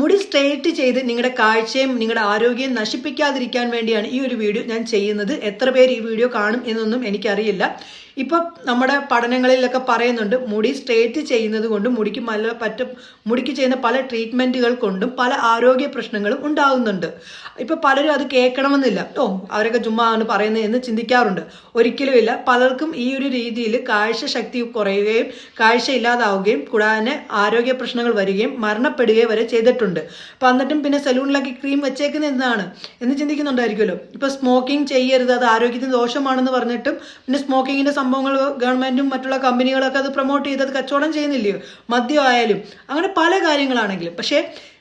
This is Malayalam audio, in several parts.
മുടി സ്ട്രെയിറ്റ് ചെയ്ത് നിങ്ങളുടെ കാഴ്ചയും നിങ്ങളുടെ ആരോഗ്യം നശിപ്പിക്കാതിരിക്കാൻ വേണ്ടിയാണ് ഈ ഒരു വീഡിയോ ഞാൻ ചെയ്യുന്നത്. എത്ര പേര് ഈ വീഡിയോ കാണും എന്നൊന്നും എനിക്കറിയില്ല. ഇപ്പൊ നമ്മുടെ പഠനങ്ങളിലൊക്കെ പറയുന്നുണ്ട് മുടി സ്ട്രേറ്റ് ചെയ്യുന്നത് കൊണ്ടും മുടിക്ക് പല പറ്റ മുടിക്ക് ചെയ്യുന്ന പല ട്രീറ്റ്മെന്റുകൾ കൊണ്ടും പല ആരോഗ്യ പ്രശ്നങ്ങളും ഉണ്ടാകുന്നുണ്ട് ഇപ്പൊ പലരും അത് കേൾക്കണമെന്നില്ല. ഓ അവരൊക്കെ ചുമ്മാ ആണ് പറയുന്നത് എന്ന് ചിന്തിക്കാറുണ്ട്. ഒരിക്കലുമില്ല പലർക്കും ഈ ഒരു രീതിയിൽ കാഴ്ച ശക്തി കുറയുകയും കാഴ്ച ഇല്ലാതാവുകയും കൂടാതെ ആരോഗ്യ പ്രശ്നങ്ങൾ വരികയും മരണപ്പെടുകയും വരെ ചെയ്തിട്ടുണ്ട്. അപ്പൊ എന്നിട്ടും പിന്നെ സലൂണിലൊക്കെ ക്രീം വെച്ചേക്കുന്ന എന്താണ്? എന്ന് ചിന്തിക്കുന്നുണ്ടായിരിക്കുമല്ലോ. ഇപ്പൊ സ്മോക്കിംഗ് ചെയ്യരുത് അത് ആരോഗ്യത്തിന് ദോഷമാണെന്ന് പറഞ്ഞിട്ടും പിന്നെ സ്മോക്കിങ്ങിന്റെ സംഭവങ്ങൾ ഗവൺമെന്റും മറ്റുള്ള കമ്പനികളൊക്കെ അത് പ്രൊമോട്ട് ചെയ്ത് അത് കച്ചവടം ചെയ്യുന്നില്ലയോ? മദ്യം ആയാലും അങ്ങനെ പല കാര്യങ്ങളാണെങ്കിലും. പക്ഷേ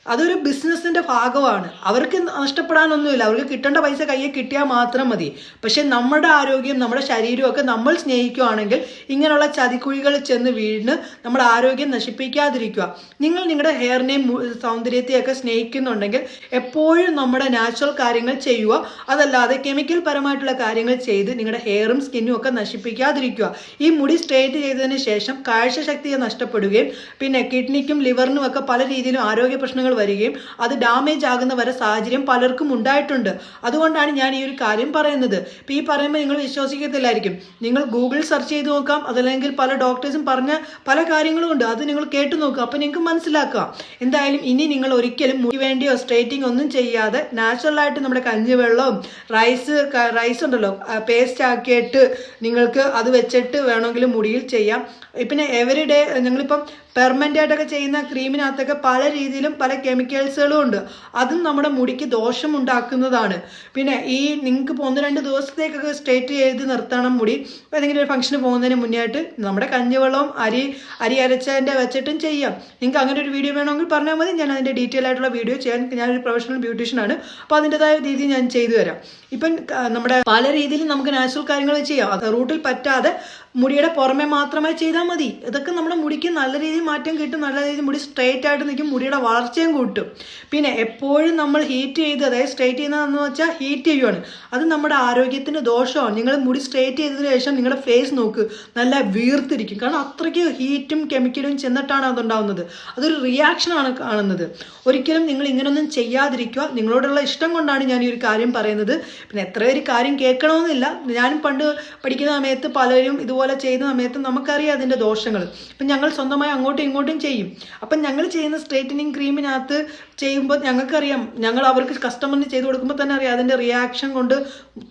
അതൊരു ബിസിനസ്സിന്റെ ഭാഗമാണ്. അവർക്ക് നഷ്ടപ്പെടാനൊന്നുമില്ല. അവർക്ക് കിട്ടേണ്ട പൈസ കയ്യിൽ കിട്ടിയാൽ മാത്രം മതി. പക്ഷേ നമ്മുടെ ആരോഗ്യം നമ്മുടെ ശരീരവും ഒക്കെ നമ്മൾ സ്നേഹിക്കുകയാണെങ്കിൽ ഇങ്ങനെയുള്ള ചതിക്കുഴികൾ ചെന്ന് വീണ് നമ്മുടെ ആരോഗ്യം നശിപ്പിക്കാതിരിക്കുക. നിങ്ങൾ നിങ്ങളുടെ ഹെയറിനെയും സൗന്ദര്യത്തെയൊക്കെ സ്നേഹിക്കുന്നുണ്ടെങ്കിൽ എപ്പോഴും നമ്മുടെ നാച്ചുറൽ കാര്യങ്ങൾ ചെയ്യുക. അതല്ലാതെ കെമിക്കൽ പരമായിട്ടുള്ള കാര്യങ്ങൾ ചെയ്ത് നിങ്ങളുടെ ഹെയറും സ്കിന്നും ഒക്കെ നശിപ്പിക്കാതിരിക്കുക. ഈ മുടി സ്ട്രേറ്റ് ചെയ്തതിന് ശേഷം കാഴ്ചശക്തിയെ നഷ്ടപ്പെടുകയും പിന്നെ കിഡ്നിക്കും ലിവറിനും ഒക്കെ പല രീതിയിലും ആരോഗ്യ പ്രശ്നങ്ങൾ വരികയും അത് ഡാമേജ് ആകുന്ന വരെ സാഹചര്യം പലർക്കും ഉണ്ടായിട്ടുണ്ട്. അതുകൊണ്ടാണ് ഞാൻ ഈ ഒരു കാര്യം പറയുന്നത്. ഇപ്പം ഈ പറയുമ്പോൾ നിങ്ങൾ വിശ്വസിക്കത്തില്ലായിരിക്കും. നിങ്ങൾ ഗൂഗിൾ സെർച്ച് ചെയ്ത് നോക്കാം. അതല്ലെങ്കിൽ പല ഡോക്ടേഴ്സും പറഞ്ഞ പല കാര്യങ്ങളും ഉണ്ട്. അത് നിങ്ങൾ കേട്ടു നോക്കുക. അപ്പം നിങ്ങൾക്ക് മനസ്സിലാക്കുക. എന്തായാലും ഇനി നിങ്ങൾ ഒരിക്കലും മുടി വേണ്ടിയോ സ്ട്രേറ്റിംഗ് ഒന്നും ചെയ്യാതെ നാച്ചുറലായിട്ട് നമ്മുടെ കഞ്ഞിവെള്ളവും റൈസ് റൈസ് ഉണ്ടല്ലോ പേസ്റ്റ് ആക്കിയിട്ട് നിങ്ങൾക്ക് അത് വെച്ചിട്ട് വേണമെങ്കിൽ മുടിയിൽ ചെയ്യാം. പിന്നെ എവറി ഡേ ഞങ്ങളിപ്പം പെർമനന്റ് ആയിട്ടൊക്കെ ചെയ്യുന്ന ക്രീമിനകത്തൊക്കെ പല രീതിയിലും പല കെമിക്കൽസുകളും ഉണ്ട്. അതും നമ്മുടെ മുടിക്ക് ദോഷം ഉണ്ടാക്കുന്നതാണ് പിന്നെ ഈ നിങ്ങൾക്ക് ഒന്ന് രണ്ട് ദിവസത്തേക്കൊക്കെ സ്ട്രേറ്റ് ചെയ്ത് നിർത്തണം മുടി. ഏതെങ്കിലും ഒരു ഫംഗ്ഷന് പോകുന്നതിന് മുന്നേ നമ്മുടെ കഞ്ഞിവെള്ളവും അരി അരി അരച്ചതിന്റെ വെച്ചിട്ടും ചെയ്യാം. നിങ്ങൾക്ക് അങ്ങനെ ഒരു വീഡിയോ വേണമെങ്കിൽ പറഞ്ഞാൽ മതി. ഞാൻ അതിന്റെ ഡീറ്റെയിൽ ആയിട്ടുള്ള വീഡിയോ ചെയ്യാൻ. ഞാനൊരു പ്രൊഫഷണൽ ബ്യൂട്ടീഷ്യനാണ് അപ്പോൾ അതിന്റെതായ രീതി ഞാൻ ചെയ്തു തരാം. ഇപ്പം നമ്മുടെ പല രീതിയിലും നമുക്ക് നാച്ചുറൽ കാര്യങ്ങൾ ചെയ്യാം. റൂട്ടിൽ പറ്റാതെ മുടിയുടെ പുറമെ മാത്രമായി ചെയ്താൽ മതി. ഇതൊക്കെ നമ്മുടെ മുടിക്ക് നല്ല രീതിയിൽ മാറ്റം കിട്ടും നല്ല രീതിയിൽ മുടി സ്ട്രെയിറ്റ് ആയിട്ട് നിൽക്കും മുടിയുടെ വളർച്ചയും കൂട്ടും. പിന്നെ എപ്പോഴും നമ്മൾ ഹീറ്റ് ചെയ്ത് അതായത് സ്ട്രെയിറ്റ് ചെയ്യുന്നതെന്ന് വെച്ചാൽ ഹീറ്റ് ചെയ്യുവാണ്. അത് നമ്മുടെ ആരോഗ്യത്തിന് ദോഷമാണ്. നിങ്ങൾ മുടി സ്ട്രെയിറ്റ് ചെയ്തതിന് ശേഷം നിങ്ങളുടെ ഫേസ് നോക്ക് നല്ല വീർത്തിരിക്കും. കാരണം അത്രയ്ക്ക് ഹീറ്റും കെമിക്കലും ചെന്നിട്ടാണ് അതുണ്ടാവുന്നത്. അതൊരു റിയാക്ഷനാണ് കാണുന്നത്. ഒരിക്കലും നിങ്ങൾ ഇങ്ങനൊന്നും ചെയ്യാതിരിക്കുക. നിങ്ങളോടുള്ള ഇഷ്ടം കൊണ്ടാണ് ഞാൻ ഈ ഒരു കാര്യം പറയുന്നത്. പിന്നെ എത്ര കാര്യം കേൾക്കണമെന്നില്ല. ഞാനും പണ്ട് പഠിക്കുന്ന സമയത്ത് പലരും ഇതുപോലെ ചെയ്യുന്ന സമയത്ത് നമുക്കറിയാം അതിന്റെ ദോഷങ്ങൾ ഇപ്പം ഞങ്ങൾ സ്വന്തമായി അങ്ങോട്ടും ഇങ്ങോട്ടും ചെയ്യും. അപ്പം ഞങ്ങൾ ചെയ്യുന്ന സ്ട്രേറ്റനിങ് ക്രീമിനകത്ത് ചെയ്യുമ്പോൾ ഞങ്ങൾക്കറിയാം ഞങ്ങൾ അവർക്ക് കസ്റ്റമറിന് ചെയ്ത് കൊടുക്കുമ്പോൾ തന്നെ അറിയാം അതിന്റെ റിയാക്ഷൻ കൊണ്ട്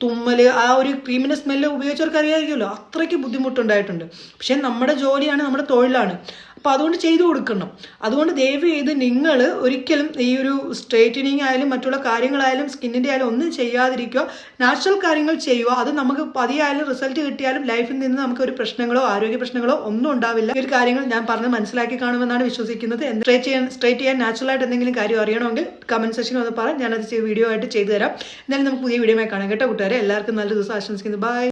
തുമ്മൽ ആ ഒരു ക്രീമിന്റെ സ്മെല്ല് ഉപയോഗിച്ചവർക്ക് അറിയാമായിരിക്കുമല്ലോ അത്രയ്ക്ക് ബുദ്ധിമുട്ടുണ്ടായിട്ടുണ്ട്. പക്ഷേ നമ്മുടെ ജോലിയാണ് നമ്മുടെ തൊഴിലാണ്. അപ്പോൾ അതുകൊണ്ട് ചെയ്തു കൊടുക്കണം. അതുകൊണ്ട് ദയവ് ചെയ്ത് നിങ്ങൾ ഒരിക്കലും ഈ ഒരു സ്ട്രേറ്റനിങ് ആയാലും മറ്റുള്ള കാര്യങ്ങളായാലും സ്കിന്നിന്റെ ആയാലും ഒന്നും ചെയ്യാതിരിക്കുക. നാച്ചുറൽ കാര്യങ്ങൾ ചെയ്യുക. അത് നമുക്ക് പതിയായാലും റിസൾട്ട് കിട്ടിയാലും ലൈഫിൽ നിന്ന് നമുക്ക് ഒരു പ്രശ്നങ്ങളോ ആരോഗ്യ പ്രശ്നങ്ങളോ ഒന്നും ഉണ്ടാവില്ല. ഈ ഒരു കാര്യങ്ങൾ ഞാൻ പറഞ്ഞ് മനസ്സിലാക്കി കാണുമെന്നാണ് വിശ്വസിക്കുന്നത്. സ്ട്രേറ്റ് ചെയ്യാൻ സ്ട്രേറ്റ് ചെയ്യാൻ നാച്ചുറൽ ആയിട്ട് എന്തെങ്കിലും കാര്യം അറിയണമെങ്കിൽ കമന്റ് സെക്ഷനിൽ ഒന്ന് പറയാം ഞാനത് വീഡിയോ ആയിട്ട് ചെയ്തു തരാം. എന്തായാലും നമുക്ക് പുതിയ വീഡിയോ കാണാം. കേട്ടോ കൂട്ടുകാരെ? എല്ലാവർക്കും നല്ല ദിവസം ആശംസിക്കുന്നു. ബൈ